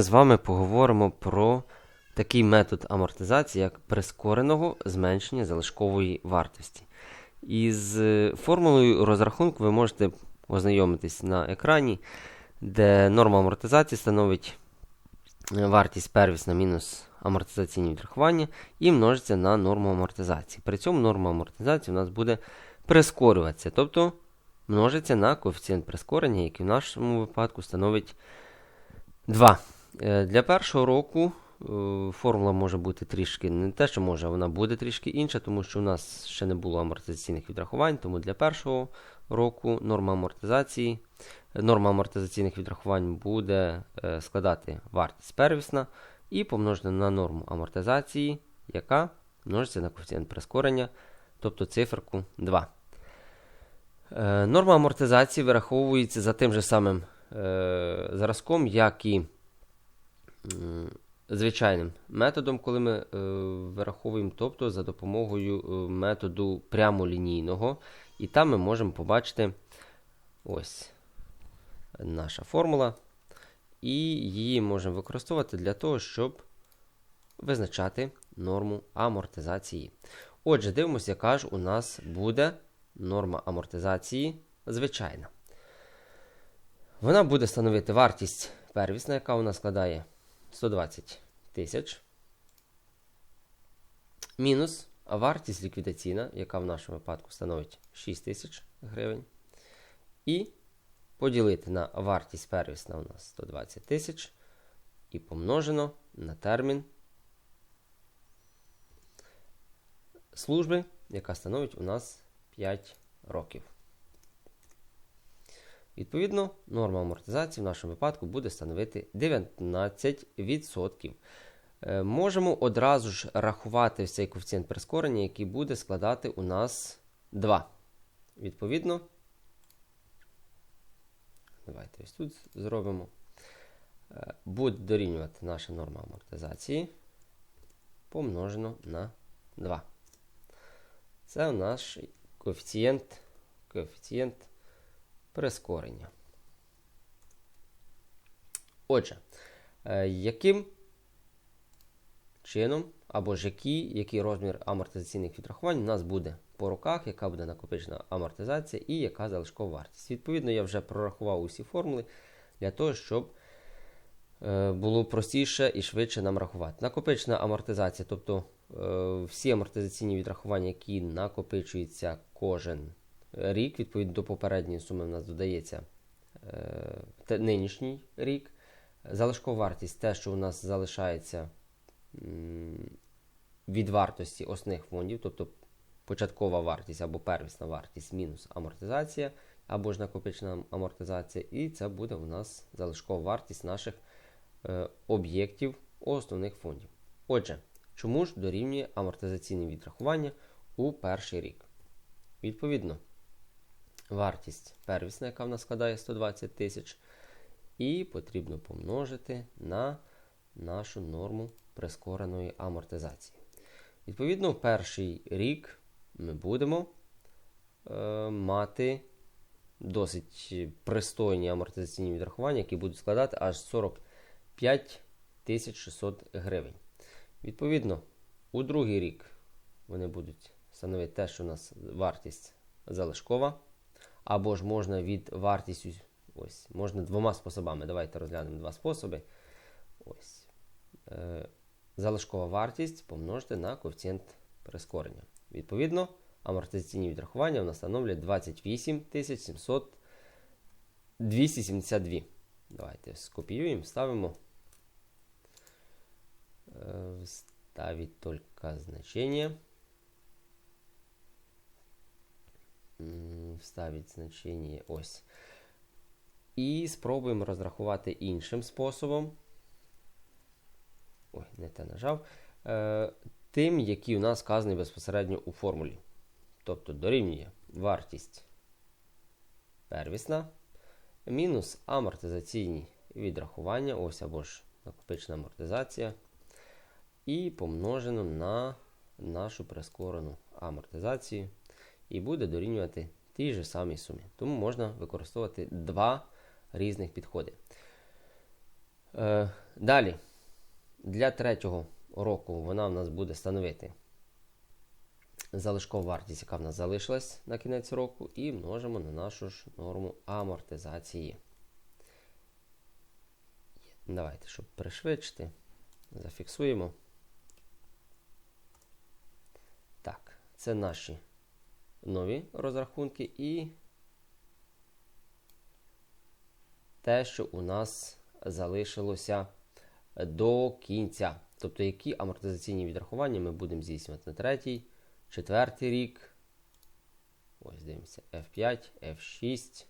ми з вами поговоримо про такий метод амортизації, як прискореного зменшення залишкової вартості. Із формулою розрахунку ви можете ознайомитись на екрані, де норма амортизації становить е, вартість первісна мінус амортизаційні відрахування і множиться на норму амортизації. При цьому норма амортизації у нас буде прискорюватися, тобто множиться на коефіцієнт прискорення, який в нашому випадку становить 2. Е, Для першого року е, формула може бути трішки не те, що може, вона буде трішки інша, тому що у нас ще не було амортизаційних відрахувань, тому для першого року норма амортизації, норма амортизаційних відрахувань буде е, складати вартість первісна і помножена на норму амортизації, яка множиться на коефіцієнт прискорення, тобто циферку 2. Е, Норма амортизації вираховується за тим же самим зразком, як і звичайним методом, коли ми е, вираховуємо, тобто за допомогою е, методу прямолінійного. І там ми можемо побачити ось наша формула. І її можемо використовувати для того, щоб визначати норму амортизації. Отже, дивимося, яка ж у нас буде норма амортизації звичайна. Вона буде становити вартість первісна, яка у нас складає 120 тисяч. Мінус вартість ліквідаційна, яка в нашому випадку становить 6 тисяч гривень. І поділити на вартість первісна у нас 120 тисяч. І помножено на термін служби, яка становить у нас 5 років. Відповідно, норма амортизації в нашому випадку буде становити 19%. Е, Можемо одразу ж рахувати цей коефіцієнт прискорення, який буде складати у нас 2. Відповідно, давайте ось тут зробимо. Е, Буде дорівнювати наша норма амортизації помножено на 2. Це наш коефіцієнт, коефіцієнт прискорення. Отже, е, яким чином або ж який, який розмір амортизаційних відрахувань у нас буде по роках, яка буде накопичена амортизація і яка залишкова вартість. Відповідно, я вже прорахував усі формули для того, щоб е, було простіше і швидше нам рахувати. Накопичена амортизація, тобто е, всі амортизаційні відрахування, які накопичуються кожен рік, відповідно до попередньої суми, у нас додається е, нинішній рік. Залишкова вартість те, що у нас залишається від вартості основних фондів, тобто початкова вартість або первісна вартість мінус амортизація, або ж накопичена амортизація, і це буде у нас залишкова вартість наших е, об'єктів основних фондів. Отже, чому ж дорівнює амортизаційне відрахування у перший рік? Відповідно, вартість первісна, яка в нас складає 120 тисяч, і потрібно помножити на нашу норму прискореної амортизації. Відповідно, в перший рік ми будемо е, мати досить пристойні амортизаційні відрахування, які будуть складати аж 45 600 гривень. Відповідно, у другий рік вони будуть становити те, що у нас вартість залишкова. Або ж можна від вартістю, ось, можна двома способами. Давайте розглянемо два способи. Ось. Е, залишкова вартість помножити на коефіцієнт прискорення. Відповідно, амортизаційні відрахування у нас становлять 28 700 272. Давайте скопіюємо, ставимо. Е, Ставить только значение. Вставить значення ось. І спробуємо розрахувати іншим способом. Ой, не те нажав. Е, Тим, який у нас вказаний безпосередньо у формулі. Тобто дорівнює вартість первісна, мінус амортизаційні відрахування, ось або ж накопичена амортизація. І помножено на нашу прискорену амортизацію. І буде дорівнювати тій же самій сумі. Тому можна використовувати два різних підходи. Е, далі. Для третього року вона в нас буде становити залишкову вартість, яка в нас залишилась на кінець року, і множимо на нашу ж норму амортизації. Давайте, щоб пришвидшити, зафіксуємо. Так, це наші нові розрахунки і те, що у нас залишилося до кінця. Тобто, які амортизаційні відрахування ми будемо здійснювати на третій, четвертий рік. Ось дивимося F5, F6.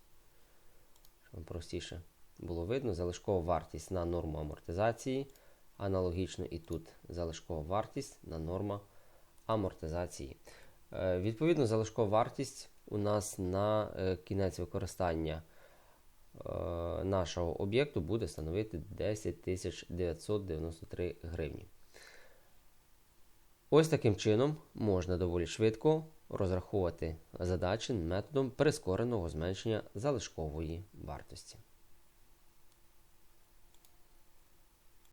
Щоб простіше було видно. Залишкова вартість на норму амортизації. Аналогічно і тут залишкова вартість на норма амортизації. Е, Відповідно, залишкова вартість у нас на е, кінець використання е, нашого об'єкту буде становити 10 993 гривні. Ось таким чином можна доволі швидко розраховувати задачі методом прискореного зменшення залишкової вартості.